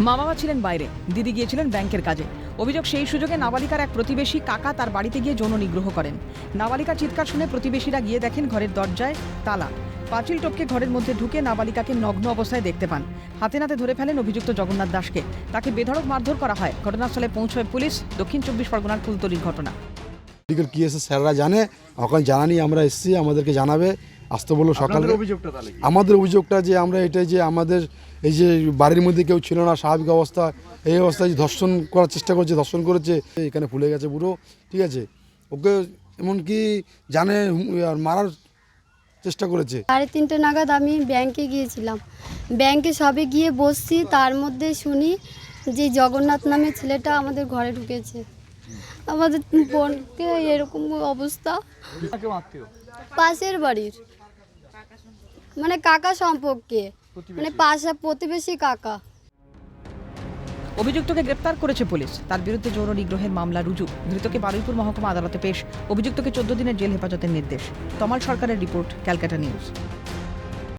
মা বাবা ছিলেন বাইরে, দিদি গিয়েছিলেন ব্যাংকের কাজে। অভিযোগ সেই সুযোগে নাবালিকার এক প্রতিবেশী কাকা তার বাড়িতে গিয়ে যৌন নিগ্রহ করেন। নাবালিকা চিৎকার শুনে প্রতিবেশীরা গিয়ে দেখেন ঘরের দরজায় তালা। পাঁচিল টপকে ঘরের মধ্যে ঢুকে নাবালিকাকে নগ্ন অবস্থায় দেখতে পান। হাতে নাতে ধরে ফেলেন অভিযুক্ত জগন্নাথ দাসকে। তাকে বেধড়ক মারধর করা হয়। ঘটনাস্থলে পৌঁছয় পুলিশ। দক্ষিণ চব্বিশ পরগনার ফুলতলির ঘটনা। কি এসে স্যাররা জানে। ওখানে জানানি আমরা এসেছি, আমাদেরকে জানাবে। আসতে বলল সকালে? আমাদের অভিযোগটা যে আমরা এটাই যে আমাদের এই যে বাড়ির মধ্যে কেউ ছিল না স্বাভাবিক অবস্থা এই অবস্থায় যে ধর্ষণ করার চেষ্টা করছে ধর্ষণ করেছে এখানে ফুলে গেছে পুরো ঠিক আছে? ওকে এমনকি জানে আর মারার চেষ্টা করেছে। সাড়ে তিনটে নাগাদ আমি ব্যাংকে গিয়েছিলাম। ব্যাংকে সবে গিয়ে বসছি তার মধ্যে শুনি যে জগন্নাথ নামে ছেলেটা আমাদের ঘরে ঢুকেছে। আমাদের বোনকে এরকম অবস্থা। পাশের বাড়ির। মানে কাকা সম্পর্কে। মানে পাশা প্রতিবেশী কাকা। অভিযুক্তকে গ্রেপ্তার করেছে পুলিশ। তার বিরুদ্ধে যৌন নিগ্রহের মামলা রুজু। ধৃতকে বারুইপুর মহকুমা আদালতে পেশ। অভিযুক্তকে চোদ্দ দিনের জেল হেফাজতের নির্দেশ। তমাল সরকারের রিপোর্ট ক্যালকাটা নিউজ।